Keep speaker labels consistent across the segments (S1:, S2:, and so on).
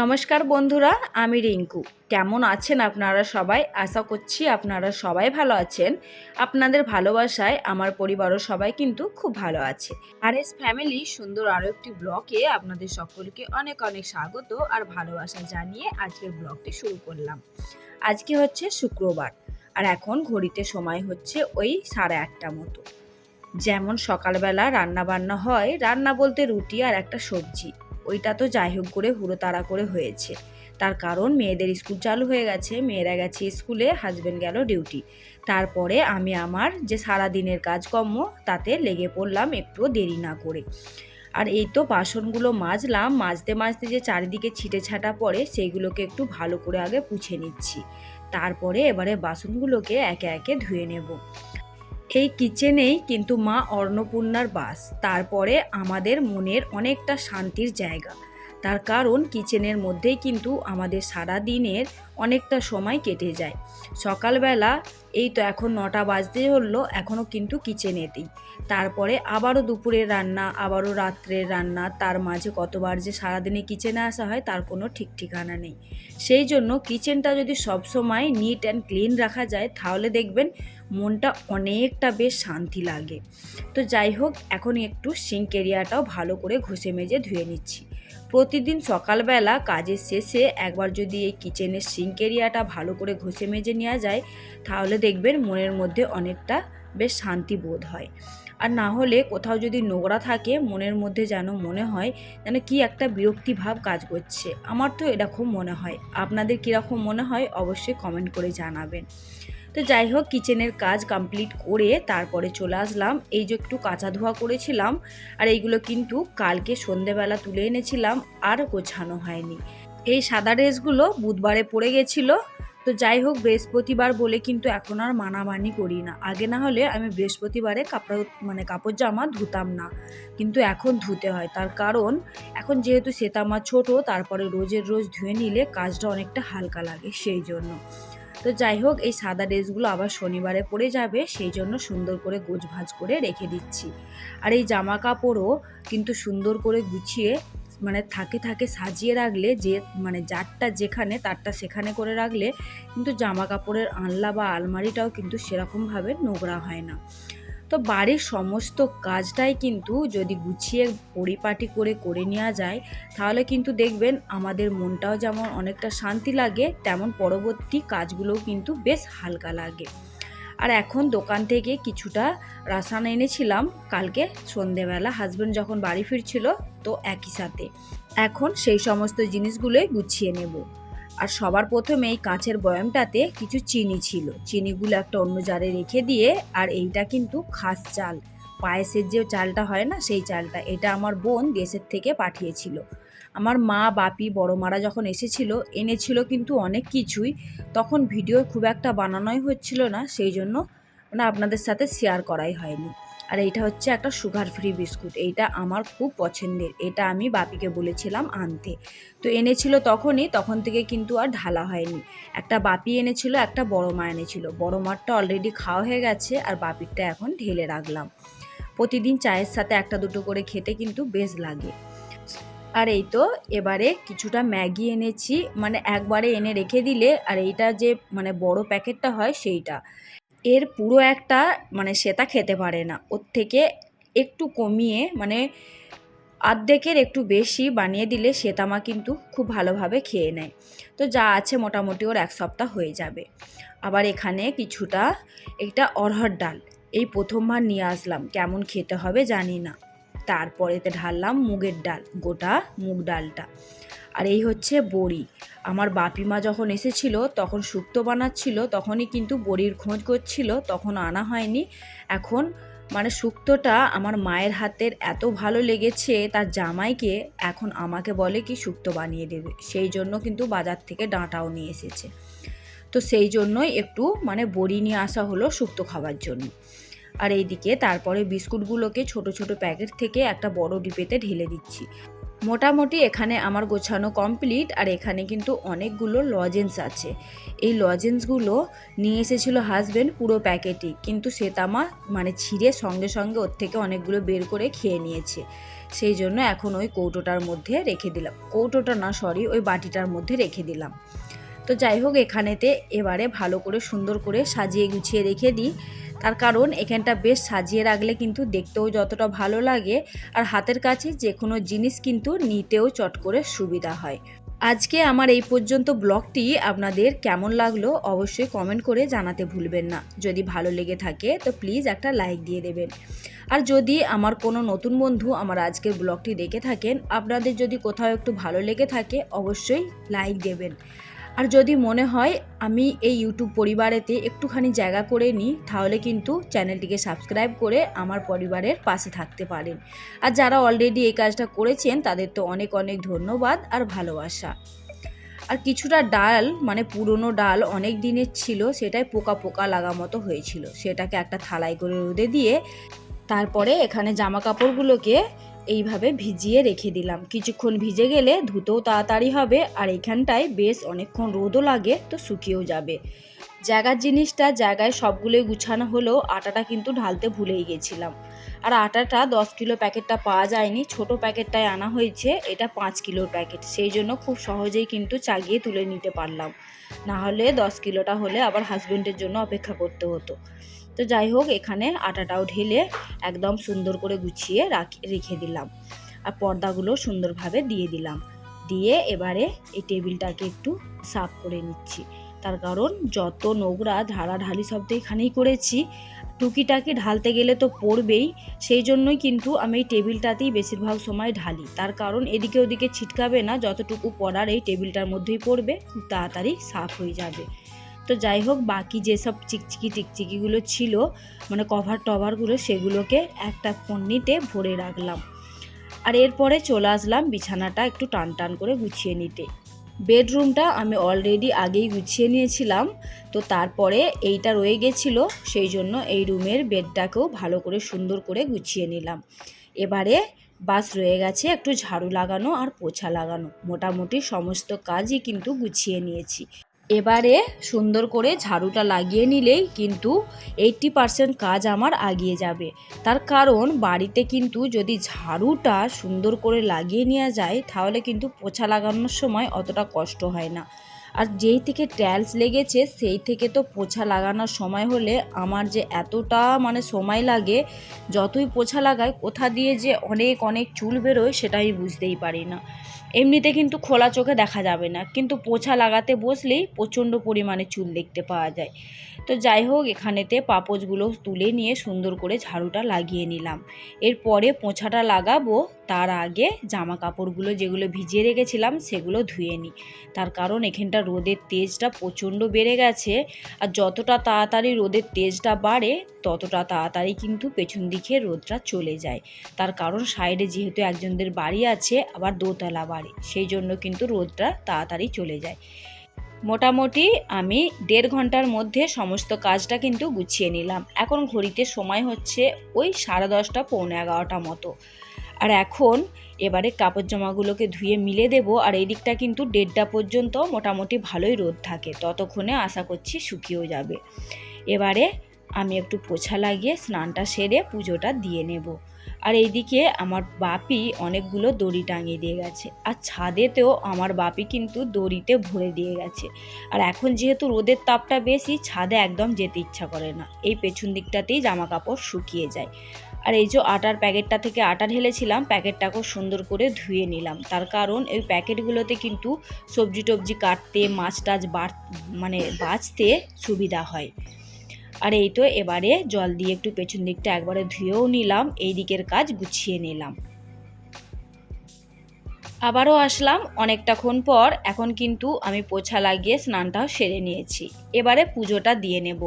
S1: নমস্কার বন্ধুরা, আমি রিঙ্কু। কেমন আছেন আপনারা সবাই? আশা করছি আপনারা সবাই ভালো আছেন। আপনাদের ভালোবাসায় আমার পরিবারও সবাই কিন্তু খুব ভালো আছে। আর এস ফ্যামিলি সুন্দর আরও একটি ব্লগে আপনাদের সকলকে অনেক অনেক স্বাগত আর ভালোবাসা জানিয়ে আজকের ব্লগটি শুরু করলাম। আজকে হচ্ছে শুক্রবার আর এখন ঘড়িতে সময় হচ্ছে ওই সাড়ে আটটা মতো। যেমন সকালবেলা রান্না বান্না হয়, রান্না বলতে রুটি আর একটা সবজি। ওইটা তো যাই হোক করে হুড়ো তাড়া করে হয়েছে। তার কারণ মেয়েদের স্কুল চালু হয়ে গেছে, মেয়েরা গেছে স্কুলে হাজব্যান্ড গেল ডিউটি তারপরে আমি আমার যে সারা দিনের কাজকর্ম, তাতে লেগে পড়লাম একটু দেরি না করে। আর এই তো বাসনগুলো মাজলাম, মাজতে মাজতে যে চারিদিকে ছিটে ছাটা পড়ে, সেইগুলোকে একটু ভালো করে আগে পুছে নিচ্ছি। তারপরে এবারে বাসনগুলোকে একে একে ধুয়ে নেব। এই কিচেনেই কিন্তু মা অন্নপূর্ণার বাস। তারপরে আমাদের মনের অনেকটা শান্তির জায়গা। তার কারণ কিচেনের মধ্যেই কিন্তু আমাদের সারা দিনের অনেকটা সময় কেটে যায়। সকালবেলা এই তো এখন নটা বাজতে হলো এখনও কিন্তু কিচেনেতেই। তারপরে আবারও দুপুরের রান্না, আবারও রাত্রের রান্না, তার মাঝে কতবার যে সারাদিনে কিচেনে আসা হয়, তার কোনো ঠিক ঠিকানা নেই। সেই জন্য কিচেনটা যদি সবসময় নিট অ্যান্ড ক্লিন রাখা যায়, তাহলে দেখবেন মনটা অনেকটা বেশ শান্তি লাগে। তো যাই হোক, এখন একটু সিঙ্ক এরিয়াটাও ভালো করে ঘষে মেজে ধুয়ে নিচ্ছি। প্রতিদিন সকালবেলা কাজের শেষে একবার যদি এই কিচেনের সিঙ্ক এরিয়াটা ভালো করে ঘষে মেজে নেওয়া যায়, তাহলে দেখবেন মনের মধ্যে অনেকটা বেশ শান্তি বোধ হয়। আর না হলে কোথাও যদি নোংরা থাকে, মনের মধ্যে যেন মনে হয় যেন কি একটা বিরক্তি ভাব কাজ করছে। আমার তো এরকম মনে হয়। আপনাদের কীরকম মনে হয় অবশ্যই কমেন্ট করে জানাবেন। তো যাই হোক কিচেনের কাজ কমপ্লিট করে তারপরে চলে আসলাম। এই যে একটু কাঁচা ধোয়া করেছিলাম, আর এইগুলো কিন্তু কালকে সন্ধেবেলা তুলে এনেছিলাম, আর গোছানো হয়নি। এই সাদা ড্রেসগুলো বুধবারে পড়ে গেছিল। তো যাই হোক, বৃহস্পতিবার বলে কিন্তু এখন আর মানামানি করি না। আগে না হলে আমি বৃহস্পতিবারে কাপড় মানে কাপড় জামা ধুতাম না। কিন্তু এখন ধুতে হয়। তার কারণ, এখন যেহেতু সেতামা ছোট, তারপরে রোজের রোজ ধুয়ে নিলে কাজটা অনেকটা হালকা লাগে, সেই জন্য। তো যাই হোক, এই সাদা ড্রেসগুলো আবার শনিবারে পরে যাবে, সেই জন্য সুন্দর করে গোছ ভাজ করে রেখে দিচ্ছি। আর এই জামা কাপড়ও কিন্তু সুন্দর করে গুছিয়ে মানে থাকে থাকে সাজিয়ে রাখলে যে মানে যারটা যেখানে তারটা সেখানে করে রাখলে কিন্তু জামা কাপড়ের আনলা বা আলমারিটাও কিন্তু সেরকমভাবে নোংরা হয় না। তো বাড়ির সমস্ত কাজটাই কিন্তু যদি গুছিয়ে পরিপাটি করে করে নেওয়া যায়, তাহলে কিন্তু দেখবেন আমাদের মনটাও যেমন অনেকটা শান্তি লাগে, তেমন পরবর্তী কাজগুলোও কিন্তু বেশ হালকা লাগে। আর এখন দোকান থেকে কিছুটা রাসায়ন এনেছিলাম, কালকে সন্ধেবেলা হাজব্যান্ড যখন বাড়ি ফিরছিল, তো একই সাথে। এখন সেই সমস্ত জিনিসগুলোই গুছিয়ে নেব। আর সবার প্রথমে এই কাঁচের বয়ামটাতে কিছু চিনি ছিল। চিনিগুলো একটা অন্য জারে রেখে দিয়ে আর এইটা কিন্তু খাস চাল। পায়েসের যে চালটা হয় না, সেই চালটা, এটা আমার বোন দেশের থেকে পাঠিয়েছিল। আমার মা, বাপি বড় মারা যখন এসেছিল, এনেছিল কিন্তু অনেক কিছুই। তখন ভিডিও খুব একটা বানানোই হচ্ছিল না, সেই জন্য মানে আপনাদের সাথে শেয়ার করাই হয়নি। আর এইটা হচ্ছে একটা সুগার ফ্রি বিস্কুট এইটা আমার খুব পছন্দের, এটা আমি বাপিকে বলেছিলাম আনতে। তো এনেছিল তখনই, তখন থেকে কিন্তু আর ঢালা হয়নি। একটা বাপি এনেছিল, একটা বড় মা এনেছিল। বড় মারটা অলরেডি খাওয়া হয়ে গেছে আর বাপিরটা এখন ঢেলে রাখলাম। প্রতিদিন চায়ের সাথে একটা দুটো করে খেতে কিন্তু বেশ লাগে। আর এই তো এবারে কিছুটা ম্যাগি এনেছি মানে একবারে এনে রেখে দিলে, আর এইটা যে মানে বড় প্যাকেটটা হয় সেইটা। এর পুরো একটা মানে সেটা খেতে পারে না। ওর থেকে একটু কমিয়ে মানে অর্ধেকের একটু বেশি বানিয়ে দিলে সেতামা কিন্তু খুব ভালোভাবে খেয়ে নেয়। তো যা আছে মোটামুটি ওর এক সপ্তাহ হয়ে যাবে। আবার এখানে কিছুটা একটা অরহর ডাল, এই প্রথমবার নিয়ে আসলাম। কেমন খেতে হবে জানি না। তারপরেতে ঢাললাম মুগের ডাল, গোটা মুগ ডালটা। আর এই হচ্ছে বড়ি। আমার বাপিমা যখন এসেছিল, তখন শুক্তো বানাচ্ছিল, তখনই কিন্তু বড়ির খোঁজ করছিল, তখন আনা হয়নি। এখন মানে শুক্তোটা আমার মায়ের হাতের এত ভালো লেগেছে, তার জামাইকে এখন আমাকে বলে কি শুক্তো বানিয়ে দেবে। সেই জন্য কিন্তু বাজার থেকে ডাঁটাও নিয়ে এসেছে। তো সেই জন্যই একটু মানে বড়ি নিয়ে আসা হলো শুক্তো খাওয়ার জন্য। আর এইদিকে তারপরে বিস্কুটগুলোকে ছোট ছোট প্যাকেট থেকে একটা বড় ডিপেতে ঢেলে দিচ্ছি। মোটামুটি এখানে আমার গোছানো কমপ্লিট আর এখানে কিন্তু অনেকগুলো লজেন্স আছে। এই লজেন্সগুলো নিয়ে এসেছিল হাজব্যান্ড পুরো প্যাকেটই কিন্তু সে তামা মানে ছিঁড়ে সঙ্গে সঙ্গে ওর থেকে অনেকগুলো বের করে খেয়ে নিয়েছে। সেই জন্য এখন ওই কৌটোটার মধ্যে রেখে দিলাম। কৌটোটা না সরি ওই বাটিটার মধ্যে রেখে দিলাম। তো যাই হোক, এখানেতে এবারে ভালো করে সুন্দর করে সাজিয়ে গুছিয়ে রেখে দিই। তার কারণ, এখানটা বেশ সাজিয়ে রাখলে কিন্তু দেখতেও যতটা ভালো লাগে আর হাতের কাছে যে কোনো জিনিস কিন্তু নিতেও চট করে সুবিধা হয়। আজকে আমার এই পর্যন্ত ব্লগটি আপনাদের কেমন লাগল অবশ্যই কমেন্ট করে জানাতে ভুলবেন না। যদি ভালো লেগে থাকে, তো প্লিজ একটা লাইক দিয়ে দেবেন। আর যদি আমার কোনো নতুন বন্ধু আমার আজকের ব্লগটি দেখে থাকেন, আপনাদের যদি কোথাও একটু ভালো লেগে থাকে, অবশ্যই লাইক দেবেন। আর যদি মনে হয় আমি এই ইউটিউব পরিবারেতে একটুখানি জায়গা করে নিই, তাহলে কিন্তু চ্যানেলটিকে সাবস্ক্রাইব করে আমার পরিবারের পাশে থাকতে পারেন। আর যারা অলরেডি এই কাজটা করেছেন, তাদের তো অনেক অনেক ধন্যবাদ আর ভালোবাসা। আর কিছুটা ডাল মানে পুরনো ডাল অনেক দিনের ছিল, সেটাই পোকা পোকা লাগা মতো হয়েছিল। সেটাকে একটা থালাই করে রোদে দিয়ে, তারপরে এখানে জামা কাপড়গুলোকে এইভাবে ভিজিয়ে রেখে দিলাম। কিছুক্ষণ ভিজে গেলে ধুতেও তাড়াতাড়ি হবে আর এখানটায় বেশ অনেকক্ষণ রোদও লাগে, তো শুকিয়েও যাবে। জায়গার জিনিসটা জায়গায় সবগুলোই গুছানো হলেও আটাটা কিন্তু ঢালতে ভুলেই গেছিলাম। আর আটাটা দশ কিলো প্যাকেটটা পাওয়া যায়নি, ছোট প্যাকেটটায় আনা হয়েছে, এটা পাঁচ কিলোর প্যাকেট। সেই জন্য খুব সহজেই কিন্তু চাগিয়ে তুলে নিতে পারলাম। না হলে দশ কিলোটা হলে আবার হাজবেন্ডের জন্য অপেক্ষা করতে হতো। তো যাই হোক, এখানে আটাটাও ঢেলে একদম সুন্দর করে গুছিয়ে রাখি দিলাম। আর পর্দাগুলো সুন্দরভাবে দিয়ে দিলাম। দিয়ে এবারে এই টেবিলটাকে একটু সাফ করে নিচ্ছি। তার কারণ যত নোংরা, ঢালাঢালি সব তো এখানেই করেছি। টুকিটাকি ঢালতে গেলে তো পড়বেই। সেই জন্যই কিন্তু আমি এই টেবিলটাতেই বেশিরভাগ সময় ঢালি। তার কারণ এদিকে ওদিকে ছিটকাবে না, যতটুকু পড়ার এই টেবিলটার মধ্যেই পড়বে, খুব তাড়াতাড়ি সাফ হয়ে যাবে। তো যাই হোক, বাকি যেসব চিকচিকি টিকচিকিগুলো ছিল মানে কভার টভারগুলো সেগুলোকে একটা পন্নিতে ভরে রাখলাম। আর এরপরে চলে আসলাম বিছানাটা একটু টান টান করে গুছিয়ে নিতে। বেডরুমটা আমি অলরেডি আগেই গুছিয়ে নিয়েছিলাম, তো তারপরে এইটা রয়ে গেছিল, সেই জন্য এই রুমের বেডটাকেও ভালো করে সুন্দর করে গুছিয়ে নিলাম। এবারে বাস রয়ে গেছে একটু ঝাড়ু লাগানো আর পোছা লাগানো। মোটামুটি সমস্ত কাজই কিন্তু গুছিয়ে নিয়েছি। এবারে সুন্দর করে ঝাড়ুটা লাগিয়ে নিলেই কিন্তু এইটি পারসেন্ট কাজ আমার আগিয়ে যাবে। তার কারণ বাড়িতে কিন্তু যদি ঝাড়ুটা সুন্দর করে লাগিয়ে নেওয়া যায়, তাহলে কিন্তু পোছা লাগানোর সময় অতটা কষ্ট হয় না। আর যেই থেকে ট্যালস লেগেছে, সেই থেকে তো পোছা লাগানোর সময় হলে আমার যে এতটা মানে সময় লাগে, যতই পোছা লাগায় কোথা দিয়ে যে অনেক অনেক চুল বেরোয় সেটা আমি বুঝতেই পারি না। এমনিতে কিন্তু খোলা চোখে দেখা যাবে না, কিন্তু পোছা লাগাতে বসলেই প্রচণ্ড পরিমাণে চুল দেখতে পাওয়া যায়। তো যাই হোক, এখানেতে পাপোজগুলো তুলে নিয়ে সুন্দর করে ঝাড়ুটা লাগিয়ে নিলাম। এরপরে পোছাটা লাগাবো, তার আগে জামা কাপড়গুলো যেগুলো ভিজিয়ে রেখেছিলাম, সেগুলো ধুয়ে নিই। তার কারণ এখানটা রোদের তেজটা প্রচণ্ড বেড়ে গেছে আর যতটা তাড়াতাড়ি রোদের তেজটা বাড়ে, ততটা তাড়াতাড়ি কিন্তু পেছন দিকে রোদটা চলে যায়। তার কারণ সাইডে যেহেতু একজনদের বাড়ি আছে, আবার দোতলা বাড়ি, সেই জন্য কিন্তু রোদটা তাড়াতাড়ি চলে যায়। মোটামুটি আমি দেড় ঘণ্টার মধ্যে সমস্ত কাজটা কিন্তু গুছিয়ে নিলাম। এখন ঘড়িতে সময় হচ্ছে ওই সাড়ে দশটা, পৌনে এগারোটা মতো। আর এখন এবারে কাপড় জামাগুলোকে ধুয়ে মিলে দেব আর এই দিকটা কিন্তু দেড়টা পর্যন্ত মোটামুটি ভালোই রোদ থাকে। ততক্ষণে আশা করছি শুকিয়েও যাবে। এবারে আমি একটু পোছা লাগিয়ে স্নানটা সেরে পুজোটা দিয়ে নেব। আর এইদিকে আমার বাপি অনেকগুলো দড়ি টাঙিয়ে দিয়ে গেছে। আর ছাদেতেও আমার বাপি কিন্তু দড়িতে ভরে দিয়ে গেছে। আর এখন যেহেতু রোদের তাপটা বেশি, ছাদে একদম যেতে ইচ্ছা করে না। এই পেছন দিকটাতেই জামা কাপড় শুকিয়ে যায়। আর এই যে আটার প্যাকেটটা থেকে আটা ঢেলেছিলাম, প্যাকেটটাকেও সুন্দর করে ধুয়ে নিলাম। তার কারণ এই প্যাকেটগুলোতে কিন্তু সবজি টবজি কাটতে, মাছ টাছ মানে বাঁচতে সুবিধা হয়। আর এই তো এবারে জল দিয়ে একটু পেছন দিকটা একবারে ধুয়েও নিলাম, এই দিকের কাজ গুছিয়ে নিলাম। আবারও আসলাম অনেকটাক্ষণ পর, এখন কিন্তু আমি পোছা লাগিয়ে স্নানটাও সেরে নিয়েছি। এবারে পুজোটা দিয়ে নেব।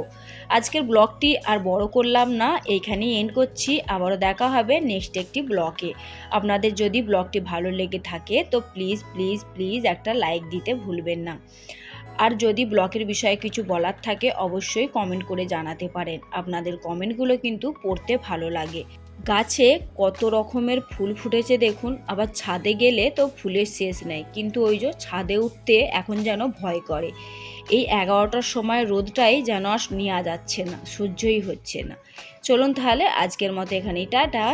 S1: আজকের ব্লগটি আর বড় করলাম না, এইখানেই এন্ড করছি। আবারও দেখা হবে নেক্সট একটি ব্লকে আপনাদের যদি ব্লগটি ভালো লেগে থাকে, তো প্লিজ প্লিজ প্লিজ একটা লাইক দিতে ভুলবেন না। আর যদি ব্লকের বিষয়ে কিছু বলার থাকে, অবশ্যই কমেন্ট করে জানাতে পারেন। আপনাদের কমেন্টগুলো কিন্তু পড়তে ভালো লাগে। গাছে কত রকমের ফুল ফুটেছে দেখুন, আবার ছাদে গেলে তো ফুলের শেষ নেই, কিন্তু ওই যে ছাদে উঠতে এখন যেন ভয় করে। এই এগারোটার সময় রোদটাই যেন নেওয়া যাচ্ছে না, সহ্যই হচ্ছে না। চলুন তাহলে আজকের মতো এখানেই, টাটা।